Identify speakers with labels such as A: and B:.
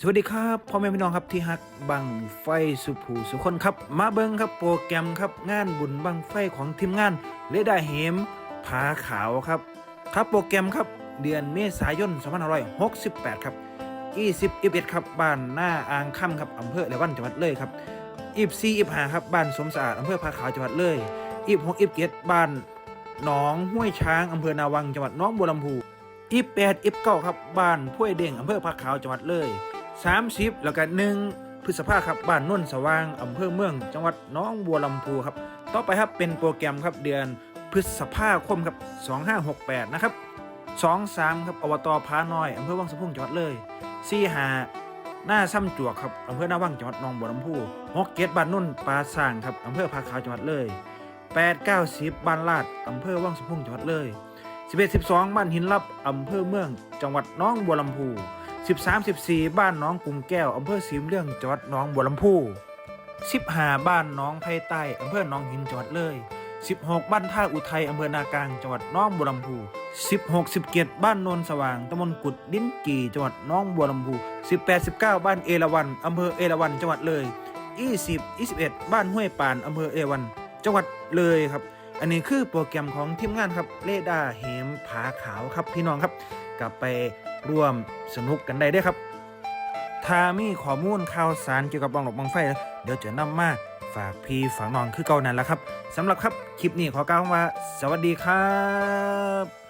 A: สวัสดีครับพ่อแม่พี่น้องครับที่ฮักบังไฟสุภูสุคนครับ มาเบิ้งครับโปรแกรมครับงานบุญบังไฟของทีมงานเลดาเหมผาขาวครับ ครับโปรแกรมครับเดือนเมษายน2568 ครับ20 21ครับบ้านหน้าอ่างค่ำครับอำเภอเลวันจังหวัดเลยครับ24 25ครับบ้านสมสะอาดอำเภอผาขาวจังหวัดเลย26 27บ้านหนองห้วยช้างอำเภอนาวังจังหวัดน้องบัวลำพู28 29ครับบ้านพ้วยเด้งอำเภอผาขาวจังหวัดเลย 30 แล้วก็1พฤษภาครับบ้านนุ่นสว่างอำเภอเมือง จังหวัดน้องบัวลำพูครับ ต่อไปครับเป็นโปรแกรมครับเดือนพฤษภาคมครับ 2568 นะครับ 23 ครับอบตพาน้อยอำเภอวังสะพุ่งจังหวัดเลย45หน้าซ้ำจวกครับอำเภอหน้าวังจังหวัดหนองบัวลำพู6เกตบ้านนุ่นปลาสร้างครับอำเภอพาขาวจังหวัดเลย 8 9 10บ้านลาดอำเภอวังสะพุ่งจังหวัดเลย 11 12 บ้านหินลับอำเภอเมือง จังหวัดน้องบัวลำพู 13 14 บ้านน้องกุงแก้วอำเภอสีมเรื่องจังหวัดหน้องบัวลำพู15 บ้านน้องไผ่ใต้อำเภอหนองหินจังหวัดเลย 16 บ้านท่าอุทัยอำเภอนากลางจังหวัดน้องบัวลำพู 16 17 บ้านโนนสว่างตำบลกุดลิ้นกี่จังหวัดน้องบัวลำพู 18 19 บ้านเอราวันอำเภอเอราวันจังหวัดเลย 20 21 บ้านห้วยปานอำเภอเอราวันจังหวัดเลยครับ อันนี้คือโปรแกรมของทีมงานครับเลดาเหมผาขาวครับพี่น้องครับกลับไป ร่วมสนุกกันได้ด้วยครับ ถ้ามีข้อมูลข่าวสารเกี่ยวกับบังหลบบังไฟ เดี๋ยวจะนำมาฝากพี่ฝากน้องคือเก่านั่นแหละครับสำหรับครับคลิปนี้ขอกล่าวว่า สวัสดีครับ